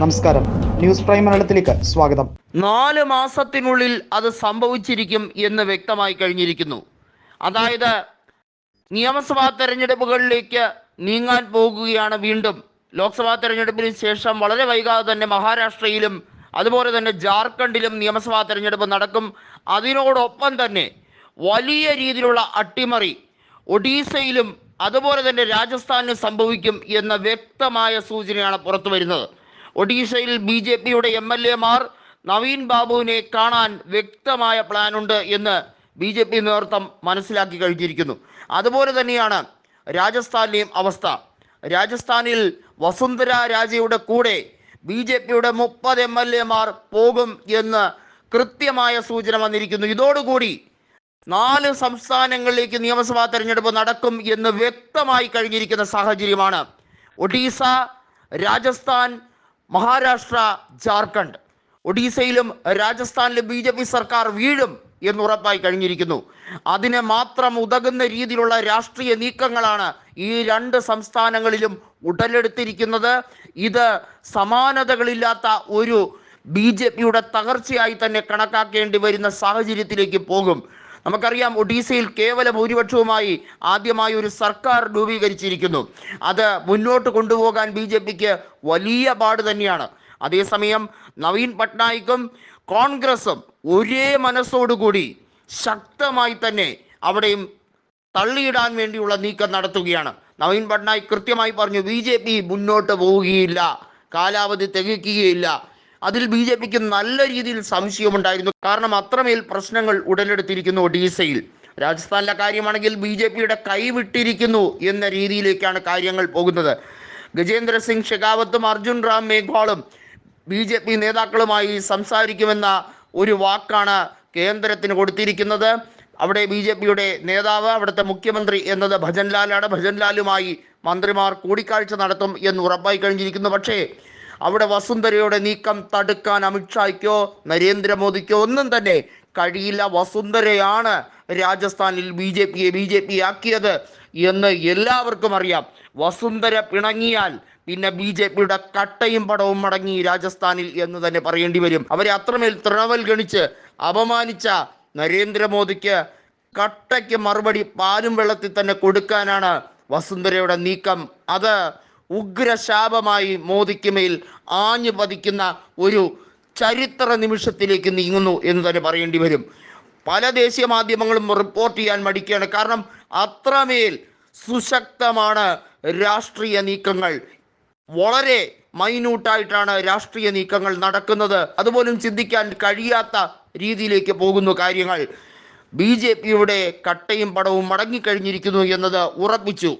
നമസ്കാരം. News prime മലയാളത്തിലേക്ക് സ്വാഗതം. നാല് മാസത്തിനുള്ളിൽ അത് സംഭവിച്ചിരിക്കും എന്ന് വ്യക്തമായി കഴിഞ്ഞിരിക്കുന്നു. അതായത് നിയമസഭാ തെരഞ്ഞെടുപ്പുകളിലേക്ക് നീങ്ങാൻ പോകുകയാണ് വീണ്ടും. ലോക്സഭാ തെരഞ്ഞെടുപ്പിന് ശേഷം വളരെ വൈകാതെ തന്നെ മഹാരാഷ്ട്രയിലും അതുപോലെ തന്നെ ജാർഖണ്ഡിലും നിയമസഭാ തെരഞ്ഞെടുപ്പ് നടക്കും. അതിനോടൊപ്പം തന്നെ വലിയ രീതിയിലുള്ള അട്ടിമറി ഒഡീസയിലും അതുപോലെ തന്നെ രാജസ്ഥാനിലും സംഭവിക്കും എന്ന വ്യക്തമായ സൂചനയാണ് പുറത്തു വരുന്നത് ഒഡീഷയിൽ ബി ജെ പിയുടെ എം എൽ എമാർ നവീൻ ബാബുവിനെ കാണാൻ വ്യക്തമായ പ്ലാനുണ്ട് എന്ന് ബി ജെ പി നേതൃത്വം മനസ്സിലാക്കി കഴിഞ്ഞിരിക്കുന്നു. അതുപോലെ തന്നെയാണ് രാജസ്ഥാനിലെയും അവസ്ഥ. രാജസ്ഥാനിൽ വസുന്ധര രാജയുടെ കൂടെ ബി ജെ പിയുടെ മുപ്പത് എം എൽ എമാർ പോകും എന്ന് കൃത്യമായ സൂചന വന്നിരിക്കുന്നു. ഇതോടുകൂടി നാല് സംസ്ഥാനങ്ങളിലേക്ക് നിയമസഭാ തെരഞ്ഞെടുപ്പ് നടക്കും എന്ന് വ്യക്തമായി കഴിഞ്ഞിരിക്കുന്ന സാഹചര്യമാണ്. ഒഡീസ രാജസ്ഥാൻ മഹാരാഷ്ട്ര ജാർഖണ്ഡ്. ഒഡീസയിലും രാജസ്ഥാനിലും ബി ജെ പി സർക്കാർ വീഴും എന്ന് ഉറപ്പായി കഴിഞ്ഞിരിക്കുന്നു. അതിന് മാത്രം ഉതകുന്ന രീതിയിലുള്ള രാഷ്ട്രീയ നീക്കങ്ങളാണ് ഈ രണ്ട് സംസ്ഥാനങ്ങളിലും ഉടലെടുത്തിരിക്കുന്നത്. ഇത് സമാനതകളില്ലാത്ത ഒരു ബി ജെ പിയുടെ തകർച്ചയായി തന്നെ കണക്കാക്കേണ്ടി വരുന്ന സാഹചര്യത്തിലേക്ക് പോകും. നമുക്കറിയാം ഒഡീസയിൽ കേവല ഭൂരിപക്ഷവുമായി ആദ്യമായി ഒരു സർക്കാർ രൂപീകരിച്ചിരിക്കുന്നു. അത് മുന്നോട്ട് കൊണ്ടുപോകാൻ ബി ജെ പിക്ക് വലിയ പാട് തന്നെയാണ്. അതേസമയം നവീൻ പട്നായിക്കും കോൺഗ്രസും ഒരേ മനസ്സോടുകൂടി ശക്തമായി തന്നെ അവിടെയും തള്ളിയിടാൻ വേണ്ടിയുള്ള നീക്കം നടത്തുകയാണ്. നവീൻ പട്നായിക് കൃത്യമായി പറഞ്ഞു ബി മുന്നോട്ട് പോവുകയില്ല കാലാവധി തികയ്ക്കുകയില്ല അതിൽ ബി ജെ പിക്ക് നല്ല രീതിയിൽ സംശയമുണ്ടായിരുന്നു. കാരണം അത്രമേൽ പ്രശ്നങ്ങൾ ഉടലെടുത്തിരിക്കുന്നു ഒഡീസയിൽ രാജസ്ഥാനിലെ കാര്യമാണെങ്കിൽ ബി ജെ പിയുടെ കൈവിട്ടിരിക്കുന്നു എന്ന രീതിയിലേക്കാണ് കാര്യങ്ങൾ പോകുന്നത്. ഗജേന്ദ്ര സിംഗ് ഷെഖാവത്തും അർജുൻ റാം മേഘ്വാളും ബി ജെ പി നേതാക്കളുമായി സംസാരിക്കുമെന്ന ഒരു വാക്കാണ് കേന്ദ്രത്തിന് കൊടുത്തിരിക്കുന്നത്. അവിടെ ബി ജെ പിയുടെ നേതാവ് അവിടുത്തെ മുഖ്യമന്ത്രി എന്നത് ഭജൻലാലാണ്. ഭജൻലാലുമായി മന്ത്രിമാർ കൂടിക്കാഴ്ച നടത്തും എന്ന് ഉറപ്പായി കഴിഞ്ഞിരിക്കുന്നു. പക്ഷേ അവിടെ വസുന്ധരയുടെ നീക്കം തടുക്കാൻ അമിത്ഷായ്ക്കോ നരേന്ദ്രമോദിക്കോ ഒന്നും തന്നെ കഴിയില്ല. വസുന്ധരയാണ് രാജസ്ഥാനിൽ ബി ജെ പിയെ ബി ജെ പി ആക്കിയത് എന്ന് എല്ലാവർക്കും അറിയാം. വസുന്ധര പിണങ്ങിയാൽ പിന്നെ ബി ജെ പിയുടെ കട്ടയും പടവും മടങ്ങി രാജസ്ഥാനിൽ എന്ന് തന്നെ പറയേണ്ടി വരും. അവരെ അത്രമേൽ തൃണവൽ ഗണിച്ച് അപമാനിച്ച നരേന്ദ്രമോദിക്ക് കട്ടയ്ക്ക് മറുപടി പാലും വെള്ളത്തിൽ തന്നെ കൊടുക്കാനാണ് വസുന്ധരയുടെ നീക്കം. അത് ഉഗ്രശാപമായി മോദിക്ക് മേൽ ആഞ്ഞു പതിക്കുന്ന ഒരു ചരിത്ര നിമിഷത്തിലേക്ക് നീങ്ങുന്നു എന്ന് തന്നെ പറയേണ്ടി വരും. പല ദേശീയ മാധ്യമങ്ങളും റിപ്പോർട്ട് ചെയ്യാൻ മടിക്കുകയാണ്. കാരണം അത്രമേൽ സുശക്തമാണ് രാഷ്ട്രീയ നീക്കങ്ങൾ. വളരെ മൈന്യൂട്ടായിട്ടാണ് രാഷ്ട്രീയ നീക്കങ്ങൾ നടക്കുന്നത്. അതുപോലും ചിന്തിക്കാൻ കഴിയാത്ത രീതിയിലേക്ക് പോകുന്നു കാര്യങ്ങൾ. ബി ജെ പിയുടെ കട്ടയും പടവും മടങ്ങിക്കഴിഞ്ഞിരിക്കുന്നു എന്നത് ഉറപ്പിച്ചു.